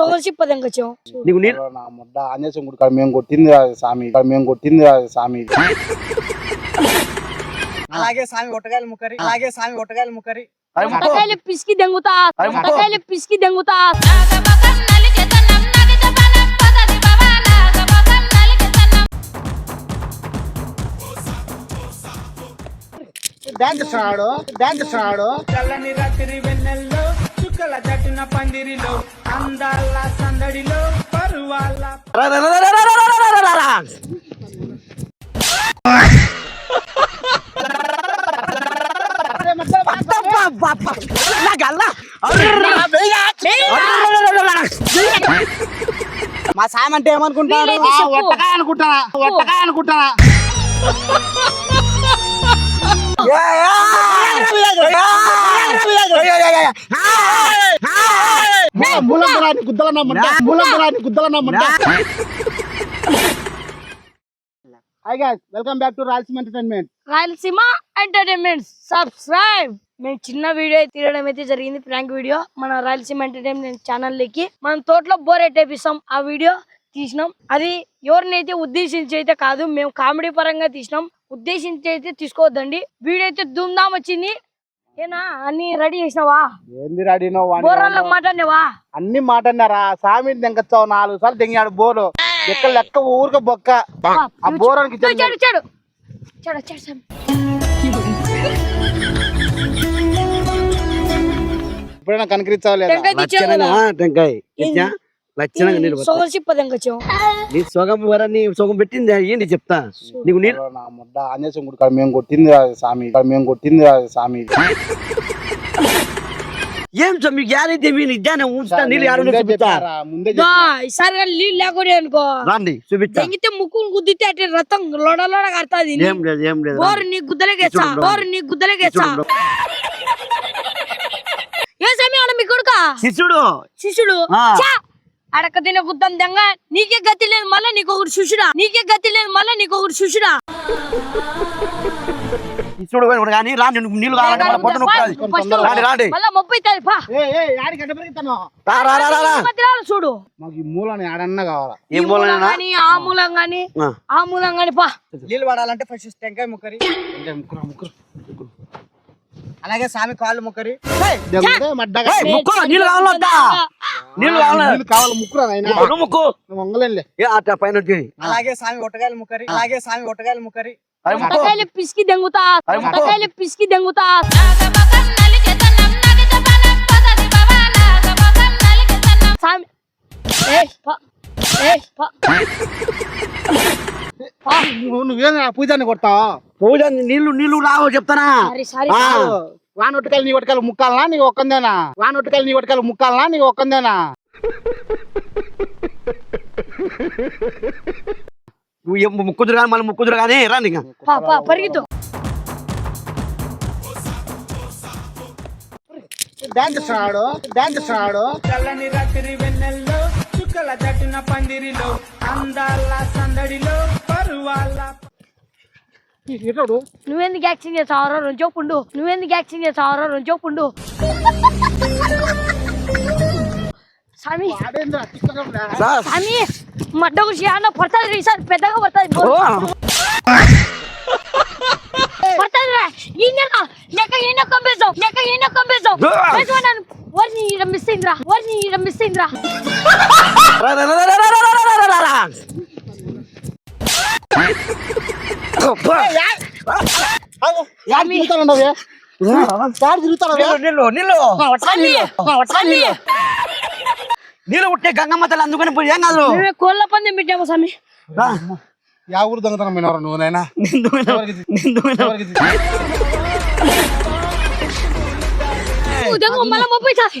సోగల్ చిప్పదంగా వచ్చాం నీకు నీళ్ళు నా ముడ్డ ఆంజనేయ గుడి కాడ మేము కొట్టింది రాదు స్వామి. కాడ మేము కొట్టింది స్వామి. అలాగే స్వామి ఒట్టగాయలు ముక్కరి అలాగే స్వామి ఒట్టగాయలు ముక్కరి. ముట్టకాయలు పిసికి దెంగుతా. ముట్టకాయలు పిసికి దెంగుతా. చల్లని రాత్రి వెన్నెల్లో ఇసుకల జట్టున పందిరిలో అందాల సందడిలో పరువాల మా సాయం అంటే ఏమనుకుంటారు ఒట్టకాయ అనుకుంటానా ఒట్టకాయ అనుకుంటానా నమ్మంట మూలం రాని గుద్దల నమ్మంట hi guys welcome back to Rayalaseema entertainment Rayalaseema entertainment subscribe మేము చిన్న వీడియో తీయడం అయితే జరిగింది ప్రాంక్ వీడియో. మన రాయలసీమ ఎంటర్టైన్మెంట్ ఛానల్ లకి మనం తోటలో బోర్ ఎట్టేపిస్తాం. ఆ వీడియో తీసినాం. అది ఎవరినైతే ఉద్దేశించి అయితే కాదు మేము కామెడీ పరంగా తీసినాం. ఉద్దేశించి అయితే తీసుకోవద్దండి. వీడియో అయితే ధూమ్ధామ్ వచ్చింది. ఏనా? అన్ని రెడీ చేసినావా? ఏంది రాడినో బోర్రాళ్ళకి మాట్లాడినావా? అన్ని మాట అన్నారా సామి దెంగచ్చావు నాలుగు సార్లు దెంగాడు బోరు. లెక్క లెక్క ఊరిక బొక్క. ఆ బోరానికి చెడు చెడు. ఇప్పుడైనా కనికరించావు లేదా? టెంకాయ లక్షణంగా లక్షణంగా నీళ్ళు వచ్చావు నీ సొగం వరని సొగం పెట్టింది ఏంటి చెప్తా? నీకు నీళ్ళు నా ముడ్డ ఆంజనేయ గుడి కాడ మేము కొట్టింది రాదు స్వామి మేము కొట్టింది రాదు స్వామి. ఏం సో మీకు యారైతే మీరు ఇద్దానే ఉంచుతా నీళ్ళు? ముందే ఈసారి నీళ్ళు లేకుండా అనుకో. రాండి చూపిస్తా. తెంగితే ముక్కును గుద్దితే అట్టే రథం లోడ లోడ కడతాది. ఏం లేదు ఏం లేదు బోరు నీ గుద్దలకేసా చూడు. బోరు. నీ గుద్దలకేసా. ఏ సమయం కొడుక? శిష్యుడు. శిష్యుడు! అడక తిన గుద్దం దెంగ నీకే గతి లేదు మళ్ళా నీకు ఒకటి శిష్యుడా నీకే గతి లేదు మళ్ళా నీకు ఒకటి కానీ నీళ్ళు కావాలంటే మళ్ళీ పొట్ట నొప్పుతాది. ఫస్ట్ రాండి రాండి. మళ్ళా ముప్పై తాది పా? రా రా రా రా, చూడు. మాకు ఈ మూలని ఆడన్నా కావాలా? ఏం ఈ మూలం మూలనా గాని ఆ మూలం గాని ఆ. మూలం పా. నీళ్ళు పడాలంటే ఫస్ట్ టెంకాయ ముక్కరి. ముక్కురా, ముక్కురు. అలాగే స్వామి కాళ్ళు ముక్కరి. ముక్కు! పైన అలాగే స్వామి ఒట్టగాయలు ముక్కరి. అలాగే స్వామి ఒట్టగాయలు ముక్కరి. పిసికి దెంగుతా. పిసికి దెంగుతా. స్వామి ఏ! ఏ నువ్వు నువ్వేం ఆ పూజాన్ని కొడతావా? పూజ నీళ్ళు నీళ్ళు రావు చెప్తానా? సారీ సారీ ఆ. వాన ఒట్టుకాయలు నీ ఒట్టుకాయలు ముక్కాలనా? నీ ఒక్కందేనా? వాన ఒట్టుకాయలు నీ ఒట్టుకాయలు ముక్కాలనా? నీ ఒక్కందేనా? నువ్వు ఏం ముక్కుదురు కానీ మళ్ళీ ముక్కుదురు కానీ రండి ఇంకా పా పా పరిగెత్తు. డాన్స్ ఆడు? డాన్స్ ఆడు? చల్లని రాత్రి వెన్నెల్లో చుక్కల జట్టున పందిరిలో అందాల సందడిలో. నువ్వెందుకు యాక్షన్ చేసావరా రెండు చూపుండు నువ్వెందుకు యాక్షన్ చేసావరా రెండు చూపుండు మడ్డకు చాలా పడుతుంది ఈసారి పెద్దగా పడుతుంది. పడుతుంది రా ఈయన లేక ఈయన కంపేసావు లేక ఈయన కంపేసావు వరిని ఈడ మిస్ అయిందిరా. వరిని ఈడ నీళ్ళు పుట్టే గంగమ్మ తల్లి అందుకని పోయి ఏం కాదు. కోళ్ళ పందెం పెట్టాము సామి రా. యా ఊరు దొంగతనం పోయినవరా నువ్వు నాయనా? దెంగ మళ్ళీ ముప్పై సారి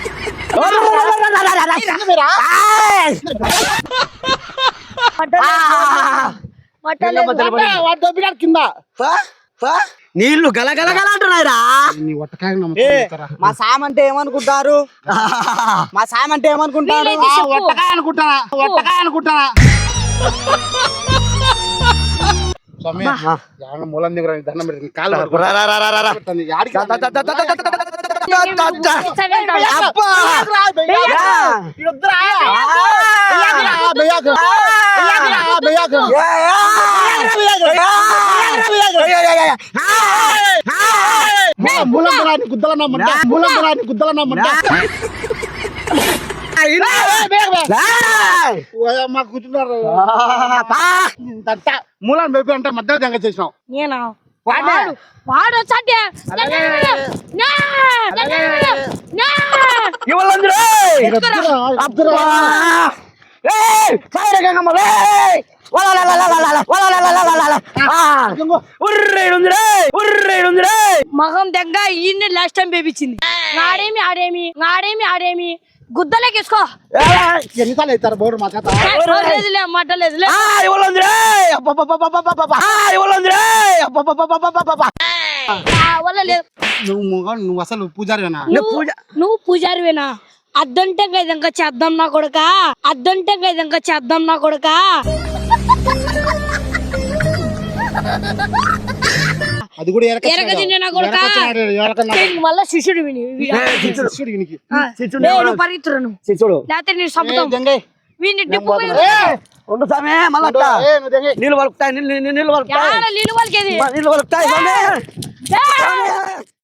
మీరా నీళ్ళు గలగలగల మా సామ్ అంటే ఏమనుకుంటారు? మా సామ్ అంటే ఏమనుకుంటారు అనుకుంటారా అనుకుంటారా స్వామి యాడ మూలం దగ్గర దండం పెట్టి కాలు పట్టుకుంటుంది. యాడికి రా? అబ్బా ఈడొద్దురా. బెయ్యాకురా, బెయ్యాకు. బెయ్యాకురా, బెయ్యాకు. మూలం- మూలం దగ్గర నీ గుద్దల నమ్మంటే మూలం దగ్గర నీ గుద్దల నమ్మంటే ఓయమ్మ కూర్చున్నారు? ఇంతంత మూలం బేబీ అంటే మధ్యలో దెంగ చేసినావు. నేనా? వాడు. వాడు వచ్చాడే. మగం దగ్గ ఈయన్ని లాస్ట్ టైం పేపించింది నాడేమి ఆడేమి నాడేమి ఆడేమి. గుద్దలేకేసుకో ఎన్నిసార్లు అవుతారు బోర్డు మా చేత. లేదులే మాట లేదులే. ఆ వల్ల లేదు నువ్వు నువ్వు అసలు పూజారివేనా? నువ్వు నువ్వు పూజారివేనా? అద్దంటే గైదంక చేద్దాం నా కొడుక? అద్దంటే గైదంక చేద్దాం నా కొడుక? అది కూడా ఎరక మళ్ళా శిష్యుడు విని శిష్యుడు. వీనికి. నేను పరిగెత్తురాను శిశుడు లేకపోతే నేను దెంగే. వీడిని డిప్పు ఏ, ఉండు సామే మళ్ళా ఏ, నువ్వు దెంగే. నీళ్ళు వలుకుతాయి నీళ్ళు వలుకుతాయి యాడ నీళ్ళు వాళ్ళకేది నీళ్ళు వలుకుతాయి